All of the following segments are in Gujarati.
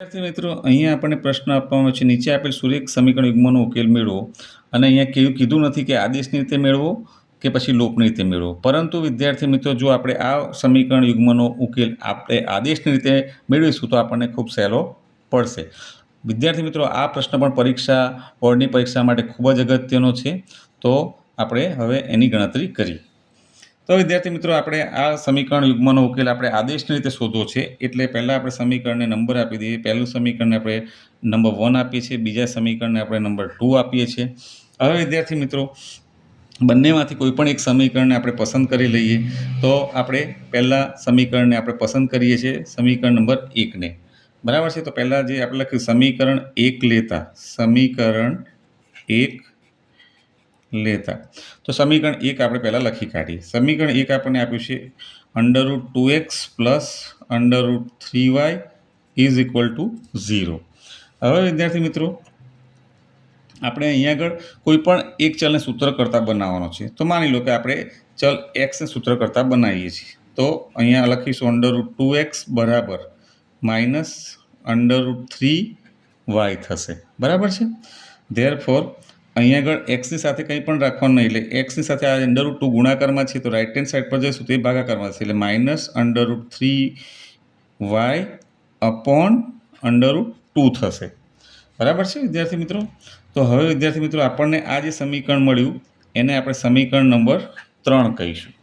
વિદ્યાર્થી મિત્રો, અહીંયા આપણને પ્રશ્ન આવ્યો છે. નીચે આપેલ સુરેખ સમીકરણ યુગ્મનો ઉકેલ મેળવો અને અહીંયા કેવું કીધું નથી કે આદેશની રીતે મેળવો કે પછી લોપની રીતે મેળવો. પરંતુ વિદ્યાર્થી મિત્રો, જો આપણે આ સમીકરણ યુગ્મનો ઉકેલ આપણે આદેશની રીતે મેળવીશું તો આપણને ખૂબ સહેલો પડશે. વિદ્યાર્થી મિત્રો, આ પ્રશ્ન પણ પરીક્ષા, બોર્ડની પરીક્ષા માટે ખૂબ જ અગત્યનો છે. તો આપણે હવે એની ગણતરી કરીએ તો વિદ્યાર્થી મિત્રો, આપણે આ સમીકરણ યુગ્મનો ઉકેલ આપણે આદેશની રીતે શોધવો છે. એટલે પહેલાં આપણે સમીકરણને નંબર આપી દઈએ. પહેલું સમીકરણને આપણે નંબર વન આપીએ છીએ. બીજા સમીકરણને આપણે નંબર ટુ આપીએ છીએ. હવે વિદ્યાર્થી મિત્રો, બંનેમાંથી કોઈ પણ એક સમીકરણને આપણે પસંદ કરી લઈએ. તો આપણે પહેલાં સમીકરણને આપણે પસંદ કરીએ છીએ. સમીકરણ નંબર એકને. બરાબર છે? તો પહેલાં જે આપણે લખ્યું, સમીકરણ એક લેતા, સમીકરણ એક લેતા. તો સમીકરણ એક આપણે પહેલાં લખી કાઢીએ. સમીકરણ એક આપણને આપ્યું છે under root two x plus under root three y is equal to zero હવે વિદ્યાર્થી મિત્રો, આપણે અહીંયા આગળ કોઈ પણ એક ચલને સૂત્ર કરતાં બનાવવાનો છે. તો માની લો કે આપણે ચલ એક્સને સૂત્ર કરતાં બનાવીએ છીએ. તો અહીંયા લખીશું અંડર રૂટ ટુ એક્સ બરાબર minus under root three y થશે. બરાબર છે? ધેર ફોર અહીંયા આગળ એક્સની સાથે કંઈ પણ રાખવાનું નહીં, એટલે એક્સની સાથે આ અંડર રૂટ ટુ ગુણાકારમાં છે, તો રાઇટ હેન્ડ સાઈડ પર જઈશું, તો ભાગાકારમાં છે એટલે minus under root three y upon under root two થશે. બરાબર છે, વિદ્યાર્થી મિત્રો? તો હવે વિદ્યાર્થી મિત્રો, આપણને આ જે સમીકરણ મળ્યું, એને આપણે સમીકરણ નંબર ત્રણ કહીશું.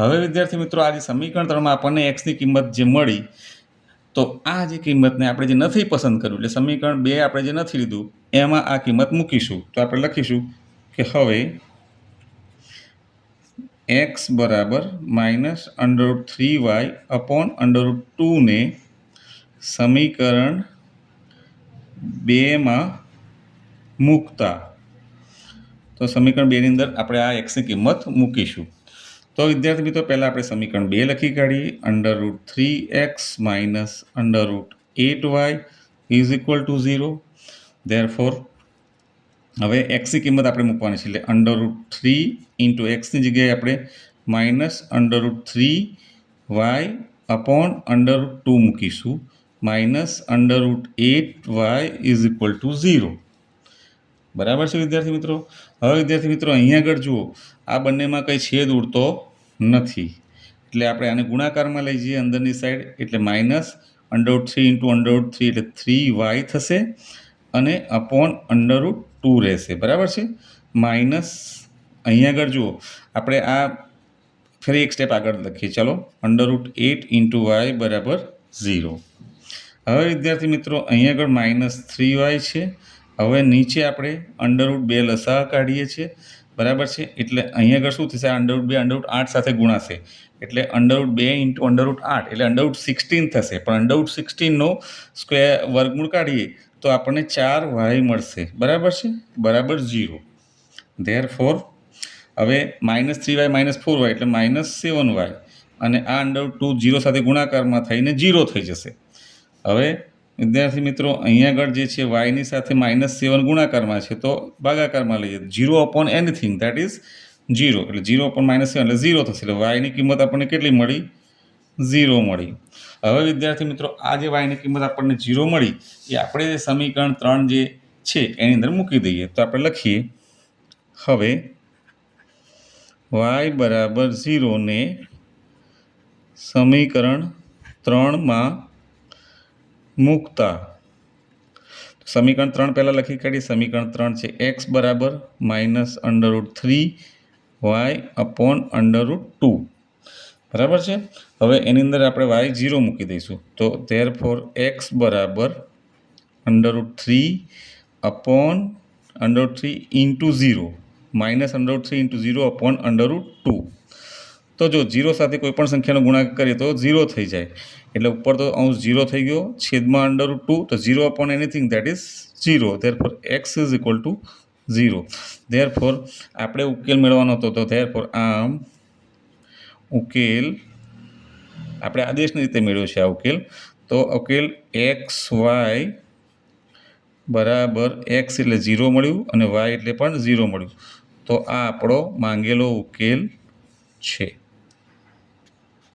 હવે વિદ્યાર્થી મિત્રો, આ જે સમીકરણ ત્રણમાં આપણને એક્સની કિંમત જે મળી તો આ જે કિંમતને આપણે જે નથી પસંદ કર્યું, એટલે સમીકરણ બે આપણે જે નથી લીધું, એમાં આ કિંમત મૂકીશું. તો આપણે લખીશું કે હવે એક્સ બરાબર minus under root three y upon under root ટુને સમીકરણ બેમાં મૂકતા. તો સમીકરણ બેની અંદર આપણે આ એક્સની કિંમત મૂકીશું. તો વિદ્યાર્થી મિત્રો, પહેલાં આપણે સમીકરણ બે લખી કાઢીએ. Under root three x minus under root eight y is equal to zero therefore હવે એક્સની કિંમત આપણે મૂકવાની છે. એટલે અંડર રૂટ થ્રી ઇન્ટુ એક્સની જગ્યાએ આપણે minus under root three y upon under root two મૂકીશું. Minus under root eight y is equal to zero બરાબર છે વિદ્યાર્થી મિત્રો? હવે વિદ્યાર્થી મિત્રો અહીંયા આગળ જુઓ. આ બંનેમાં કંઈ છેદ ઉડતો નથી. એટલે આપણે આને ગુણાકારમાં લઈ જઈએ અંદરની સાઈડ એટલે minus under root three into under root three એટલે થ્રી વાય થશે અને અપોન અંડરરૂટ ટુ રહેશે. બરાબર છે? માઇનસ અહીંયા આગળ જુઓ. આપણે આ ફરી એક સ્ટેપ આગળ લખીએ. ચલો under root eight into y બરાબર ઝીરો હવે વિદ્યાર્થી મિત્રો અહીંયા આગળ માઇનસ થ્રી વાય છે. હવે નીચે આપણે અંડરરૂટ બે લસાહ કાઢીએ છીએ. બરાબર છે? એટલે અહીંયા આગળ શું થશે? અંડરરૂટ બે અંડરરૂટ આઠ સાથે ગુણાશે. એટલે અંડરરૂટ બે ઇન્ટુ અંડરરૂટ આઠ. એટલે અંડરરૂટ સિક્સટીન થશે. પણ અંડરરૂટ સિક્સટીનનો સ્ક્વેર વર્ગમૂળ કાઢીએ તો આપણને ચાર વાય મળશે. બરાબર છે? બરાબર ઝીરો ધેર ફોર હવે minus three y minus four y એટલે માઇનસ સેવન વાય અને આ અંડર ટુ ઝીરો સાથે ગુણાકારમાં થઈને ઝીરો થઈ જશે. હવે વિદ્યાર્થી મિત્રો અહીંયા આગળ જે છે વાયની સાથે માઇનસ સેવન ગુણાકારમાં છે, તો ભાગાકારમાં લઈએ. Zero upon anything that is zero એટલે ઝીરો અપોન માઇનસ સેવન એટલે ઝીરો થશે. એટલે વાયની કિંમત આપણને કેટલી મળી? ઝીરો મળી. હવે વિદ્યાર્થી મિત્રો, આ જે વાયની કિંમત આપણને ઝીરો મળી, એ આપણે સમીકરણ ત્રણ જે છે, એની અંદર મૂકી દઈએ. તો આપણે લખીએ. હવે વાય બરાબર ઝીરોને સમીકરણ ત્રણમાં મૂકતા. સમીકરણ ત્રણ પહેલાં લખી કાઢીએ. સમીકરણ ત્રણ છે એક્સ બરાબર minus under root three y upon under root two બરાબર છે? હવે એની અંદર આપણે વાય ઝીરો મૂકી દઈશું. તો ધેર ફોર એક્સ બરાબર under root three upon under root three into zero minus under root three into zero upon under root two તો જો ઝીરો સાથે કોઈપણ સંખ્યાનો ગુણાકાર કરીએ તો ઝીરો થઈ જાય. એટલે ઉપર તો અંશ ઝીરો થઈ ગયો, છેદમાં અંડર ટુ તો zero upon anything that is zero therefore x is equal to zero therefore આપણે ઉકેલ મેળવવાનો હતો, તો ધેર ફોર આમ ઉકેલ, આપણે આદેશની રીતે મેળવ્યો છે આ ઉકેલ. તો ઉકેલ એક્સ વાય બરાબર એક્સ એટલે ઝીરો મળ્યું અને વાય એટલે પણ ઝીરો મળ્યું. તો આ આપણો માંગેલો ઉકેલ છે.